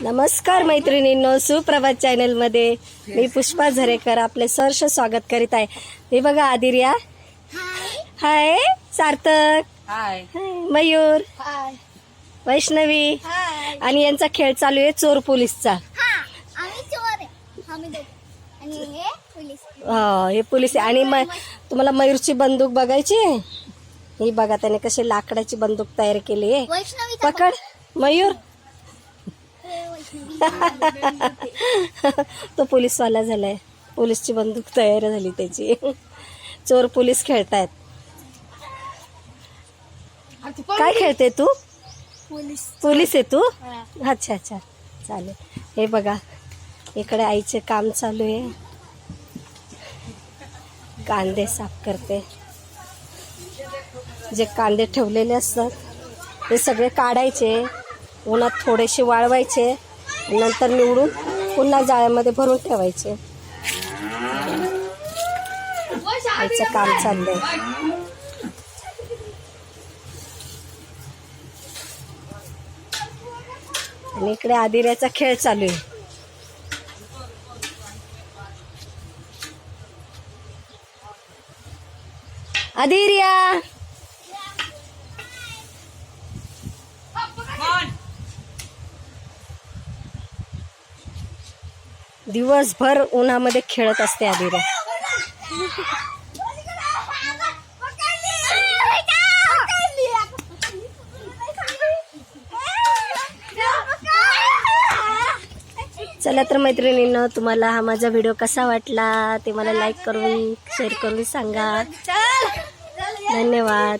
नमस्कार मैत्रिणींनो सुप्रभात चॅनलमध्ये. मी पुष्पा झरेकर आपले सहर्ष स्वागत करीत आहे. हे बघा आदिर्या. हाय सार्थक. हाय. मयूर. हाय. वैष्णवी. हाय. आणि यांचा खेळ चालू आहे चोर पोलीसचा. हा आम्ही चोर आहे. आम्ही दोघ. आणि हे पोलीस. हो, हे आणि म तुम्हाला मयूरची बंदूक बघायची आहे? ही बघा त्याने कशी लाकडाची बंदूक तयार केली आहे. वैष्णवी पकड. मयूर. तो पोलीसवाला झालाय. पोलीसची बंदूक तयार झाली त्याची. चोर पोलीस खेळतायत. काय खेळते तू? पोलीस. पोलीस आहे तू. अच्छा अच्छा. चालेल. हे बघा. इकडे आईचे काम चालू आहे. कांदे साफ करते. जे कांदे ठेवलेले असतात ते सगळे काढायचे. उन्हात थोडेसे वाळवायचे. नंतर निवडून पुन्हा जाळ्यामध्ये भरून ठेवायचे. याचं काम चाललंय. आणि इकडे आदिऱ्याचा खेळ चालू आहे. अधिर्या दिवसभर उन्हामध्ये खेळत असते अभिरा चला तर मैत्रिणींनो तुम्हाला हा माझा व्हिडिओ कसा वाटला ते मला लाईक करून शेअर करून सांगा. धन्यवाद.